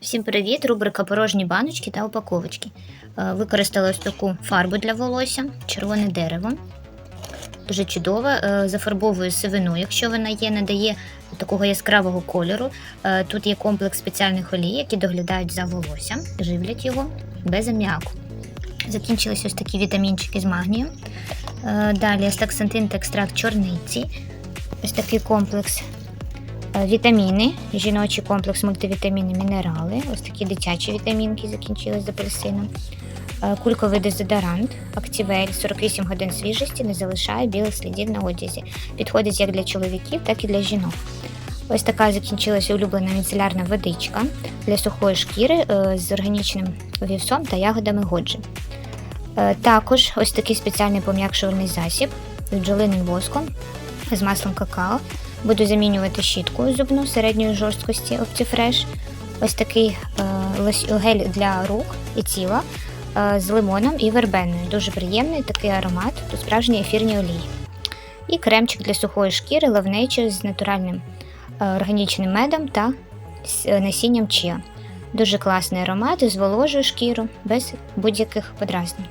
Всім привіт! Рубрика порожні баночки та упаковочки. Е, Використала ось таку фарбу для волосся, червоне дерево. Дуже чудова. Е, Зафарбовую сивину, якщо вона є, надає такого яскравого кольору. Е, Тут є комплекс спеціальних олій, які доглядають за волоссям, живлять його без аміаку. Закінчились ось такі вітамінчики з магнієм. Далі астаксантин та екстракт чорниці. Ось такий комплекс Вітаміни, жіночий комплекс мультивітаміни, мінерали, ось такі дитячі вітамінки закінчились з апельсином. Е, Кульковий дезодорант, активель 48 годин свіжості, не залишає білих слідів на одязі. Підходить як для чоловіків, так і для жінок. Ось така закінчилася улюблена міцелярна водичка для сухої шкіри е, з органічним вівсом та ягодами годжі. Е, Також ось такий спеціальний пом'якшувальний засіб з бджолиним воском, з маслом какао. Буду замінювати щітку зубну середньої жорсткості OptiFresh. Ось такий е, гель для рук і тіла е, з лимоном і вербеною. Дуже приємний такий аромат, тут справжні ефірні олії. І кремчик для сухої шкіри Nature з натуральним е, органічним медом та е, насінням чіа. Дуже класний аромат, зволожує шкіру без будь-яких подразнень.